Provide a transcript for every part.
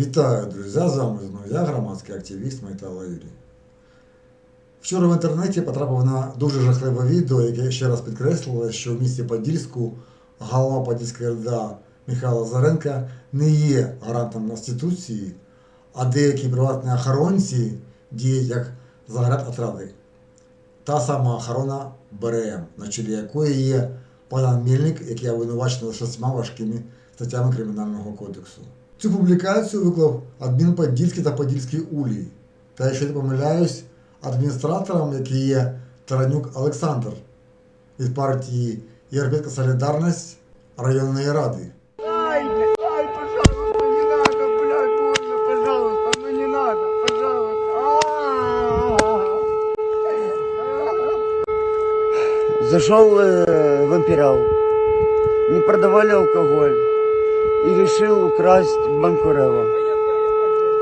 Вітаю, друзі! З вами знову я, громадський активіст Майтала Юрій. Вчора в інтернеті потрапив на дуже жахливе відео, яке ще раз підкреслило, що в місті Подільську голова Подільської РДА Михайло Заренка не є гарантом Конституції, а деякі приватні охоронці діють як заград отради. Та сама охорона БРМ, на чолі якої є пан Мельник, який обвинувачений шістьма важкими статтями Кримінального кодексу. Цю публікацію виклав адмін Подільський та Подільський Улій. Та якщо не помиляюсь, адміністратором, який є Таранюк Олександр від партії Європейська Солідарність районної ради. Ай, блядь, ай, пожалуйста, не надо, блядь, больно, пожалуйста, ну не надо, пожалуйста. Зашел э, в Империал, не продавали алкоголь И решил украсть Банкурева.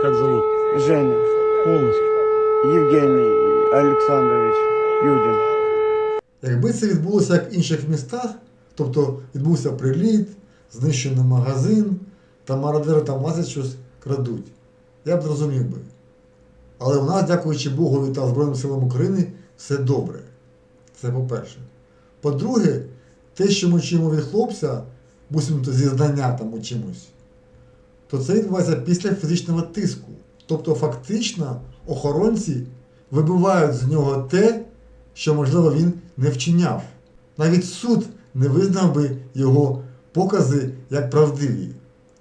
Как зовут? Женя, Полностью. Евгений Александрович Юдин. Якби це відбулося як в інших містах, тобто відбувся приліт, знищений магазин, та мародери там лазять щось крадуть, я б зрозумів би. Але у нас, дякуючи Богові та Збройним силам України, все добре. Це по-перше. По-друге, те, що ми чуємо від хлопця, буцімто зі знання там чимось, то це відбувається після фізичного тиску. Тобто, фактично, охоронці вибивають з нього те, що, можливо, він не вчиняв. Навіть суд не визнав би його покази як правдиві.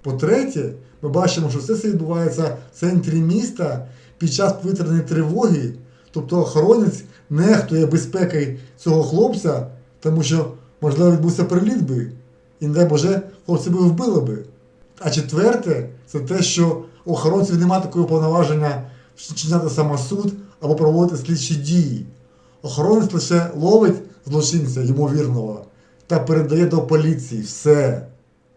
По-третє, ми бачимо, що все це відбувається в центрі міста під час повітряної тривоги, тобто охоронець нехтує безпекою цього хлопця, тому що, можливо, відбувся приліт би, і, не дай Боже, хлопці би вбили би. А четверте, це те, що охоронців немає такого повноваження вчиняти самосуд або проводити слідчі дії. Охоронець лише ловить злочинця ймовірного та передає до поліції все.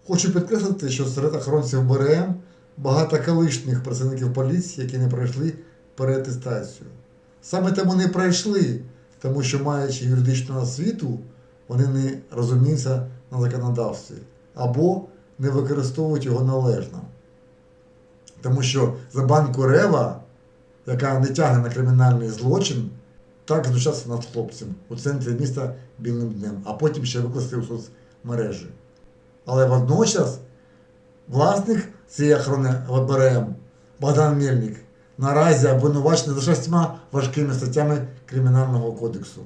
Хочу підкреслити, що серед охоронців БРМ багато колишніх працівників поліції, які не пройшли переатестацію. Саме тому не пройшли, тому що, маючи юридичну освіту, вони не розуміються на законодавстві або не використовують його належно. Тому що за банку Рева, яка не тягне на кримінальний злочин, так знущався над хлопцем у центрі міста білим днем, а потім ще викласти у соцмережі. Але водночас власник цієї охорони ВБРМ Богдан Мельник наразі обвинувачений за шістьма важкими статтями Кримінального кодексу.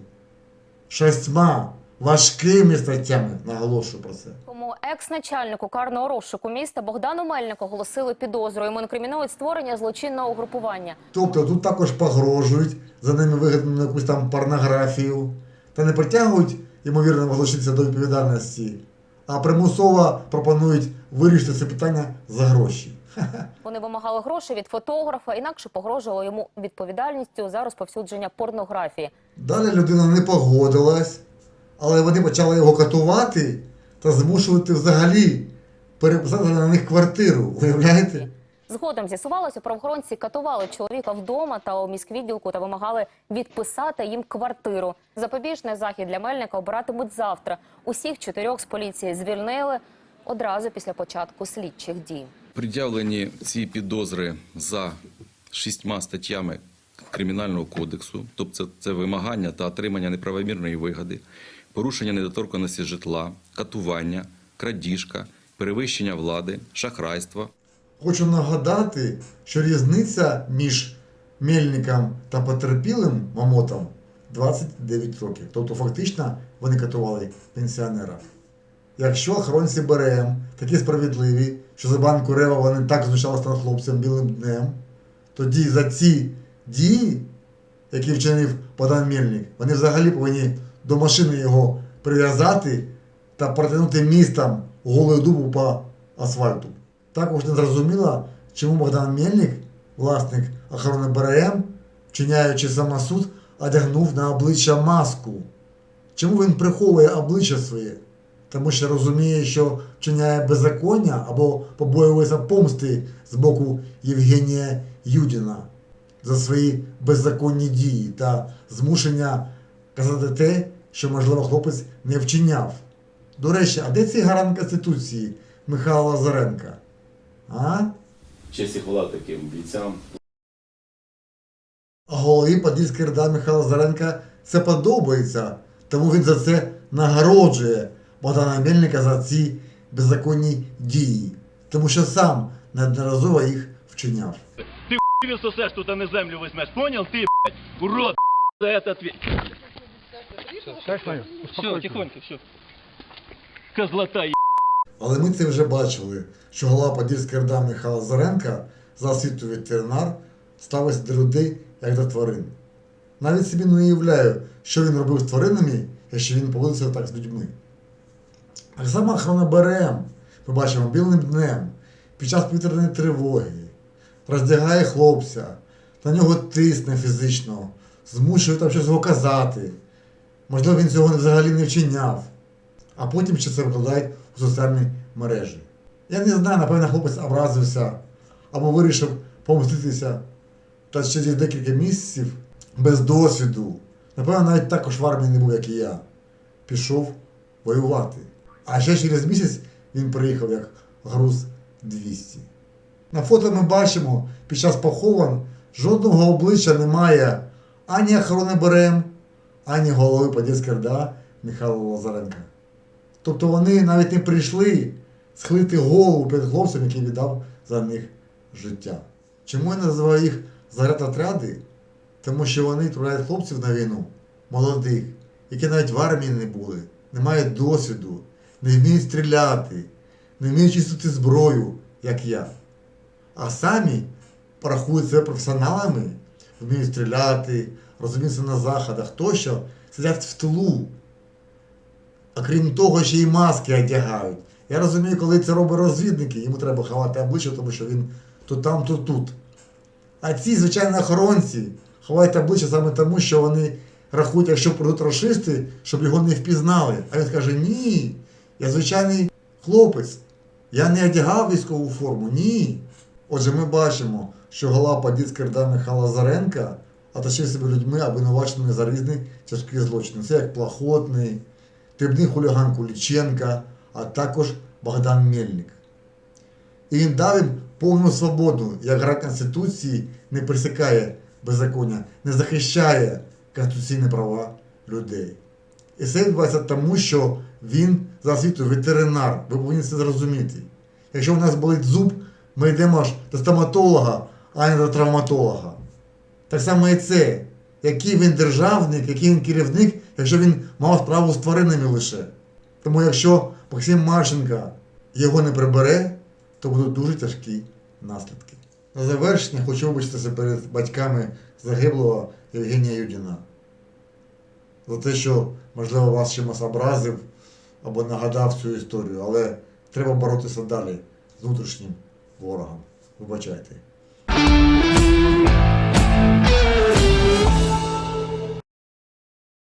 Шістьма важкими статтями, наголошую про це. Тому екс-начальнику карного розшуку міста Богдану Мельнику оголосили підозру. Йому інкримінують створення злочинного угрупування. Тобто тут також погрожують, за ними вигадано якусь там порнографію, та не притягують ймовірного злочинця до відповідальності, а примусово пропонують вирішити це питання за гроші. Вони вимагали грошей від фотографа, інакше погрожували йому відповідальністю за розповсюдження порнографії. Далі людина не погодилась, але вони почали його катувати та змушувати взагалі переписати на них квартиру. Уявляєте? Згодом з'ясувалося, правоохоронці катували чоловіка вдома та у міськвідділку та вимагали відписати їм квартиру. Запобіжний захід для Мельника обиратимуть завтра. Усіх чотирьох з поліції звільнили одразу після початку слідчих дій. Пред'явлені ці підозри за шістьма статтями Кримінального кодексу, тобто це, це вимагання та отримання неправомірної вигоди, порушення недоторканості житла, катування, крадіжка, перевищення влади, шахрайство, Хочу нагадати, що різниця між Мельником та потерпілим Мамотом 29 років. Тобто фактично вони катували пенсіонера. Якщо охоронці БРМ такі справедливі, що за банку Рева вони так знущалися над хлопцем білим днем, тоді за ці дії, які вчинив Богдан Мельник, вони взагалі повинні до машини його прив'язати та протягнути містом голою дубу по асфальту. Також не зрозуміло, чому Богдан Мельник, власник охорони БРМ, вчиняючи самосуд, одягнув на обличчя маску. Чому він приховує обличчя своє? Тому що розуміє, що вчиняє беззаконня або побоюється помсти з боку Євгенія Юдіна за свої беззаконні дії та змушення казати те, що, можливо, хлопець не вчиняв. До речі, а де цей гарант Конституції Михайла Лазаренка? А? Честь і хвала таким бійцям. А голові Подільської РДА Михайла Заренка це подобається, тому він за це нагороджує Богдана Мельника за ці беззаконні дії, тому що сам неодноразово їх вчиняв. Ты сосешь, тут а на землю возьмешь, понял? Ты, блядь, урод, за это ответ. Все, тихонько, все. Козлота, е- Але ми це вже бачили, що голова Подільської РДА Михайла Заренка за освітою ветеринар ставиться до людей як до тварин. Навіть собі не уявляю, що він робив з тваринами, якщо він поводився так з людьми. Так само охорона БРМ, ми бачимо білим днем, під час повітряної тривоги, роздягає хлопця, на нього тисне фізично, змушує там щось його казати. Можливо, він цього взагалі не вчиняв а потім ще це викладають у соціальні мережі. Я не знаю, напевно, хлопець образився або вирішив помститися та через декілька місяців без досвіду. Напевно, навіть також в армії не був, як і я. Пішов воювати. А ще через місяць він приїхав як груз 200. На фото ми бачимо, під час похован жодного обличчя немає ані охорони БРМ, ані голови Подільської РДА Михайла Лазаренка. Тобто вони навіть не прийшли схилити голову перед хлопцем, який віддав за них життя. Чому я називаю їх заградотряди? Тому що вони відправляють хлопців на війну, молодих, які навіть в армії не були, не мають досвіду, не вміють стріляти, не вміють чистити зброю, як я. А самі порахують себе професіоналами, вміють стріляти, розуміються на заходах тощо, сидять в тилу. А крім того, ще й маски одягають. Я розумію, коли це роблять розвідники, йому треба ховати обличчя, тому що він то там, то тут. А ці, звичайно, охоронці ховають обличчя саме тому, що вони рахують, якщо прийдуть расисти, щоб його не впізнали. А він каже: ні, я звичайний хлопець. Я не одягав військову форму, ні. Отже, ми бачимо, що голова Подільської РДА Михайла Лазаренка оточив себе людьми, обвинуваченими за різні тяжкі злочини. Це як Плахотний, дрібний хуліган Куліченка, а також Богдан Мельник. І він дав їм повну свободу, як гра Конституції не присікає беззаконня, не захищає конституційні права людей. І це відбувається тому, що він за освітою ветеринар. Ви повинні це зрозуміти. Якщо у нас болить зуб, ми йдемо аж до стоматолога, а не до травматолога. Так само і це. Який він державник, який він керівник, якщо він мав справу з тваринами лише. Тому якщо Максим Марченко його не прибере, то будуть дуже тяжкі наслідки. На завершення хочу вибачитися перед батьками загиблого Євгенія Юдіна. За те, що, можливо, вас чимось образив або нагадав цю історію, але треба боротися далі з внутрішнім ворогом. Вибачайте.